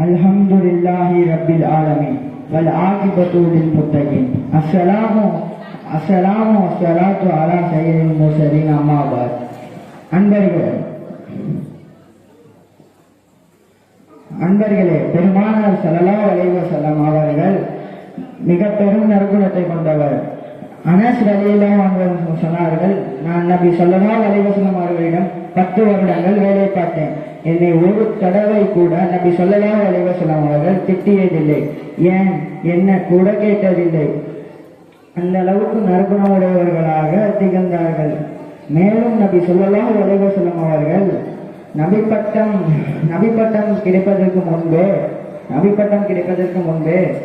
الحمد لله رب العالمين والعاقبة للمتقين السلام السلام والصلاة على سيد المرسلين أما بعد அன்பர்களே அன்பர்களே பெருமானார் செல்லலா அலைஹி செல்லம் அவர்கள் மிக பெரும் நற்குணத்தை கொண்டவர். அனஸ் ரலியல்லாஹு சொன்னார்கள் நான் நபி சொல்லலா அலைஹி அவர்களிடம் பத்து வருடங்கள் வேலை பார்த்தேன். என்னை ஒரு தடவை கூட நபி சொல்லலா அலைஹி வஸல்லம் அவர்கள் திட்டியதில்லை. ஏன்? என்ன கூட கேட்டதில்லை. அந்த அளவுக்கு நற்குணமுடையவர்களாக திகழ்ந்தார்கள். மேலும் நபி சொல்லலா அலைஹி வஸல்லம் அவர்கள் நபி பட்டம் கிடைப்பதற்கு முன்பே நபிப்பட்டம் கிடைப்பதற்கு முன்பே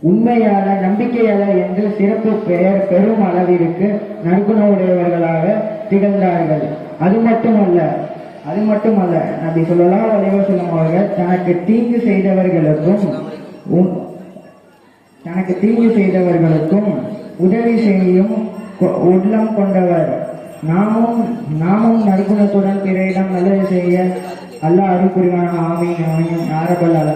உண்மையாளர் நம்பிக்கையாளர் என்று சிறப்பு பெயர் பெரும் அளவிற்கு நற்குணமுடையவர்களாக திகழ்ந்தார்கள். அது மட்டுமல்ல அது மட்டுமல்ல நபி சொல்லலாம் அலைவசலம் அவர்கள் தனக்கு தீங்கு செய்தவர்களுக்கும் தனக்கு தீங்கு செய்தவர்களுக்கும் உதவி செய்யும் கொ- உள்ளம் கொண்டவர். நாமும் நாமும் நற்குணத்துடன் பிறரிடம் நல்லது செய்ய நல்ல அருள் புரிவான ஆமீன் ஆமீன். ஆரபல்லால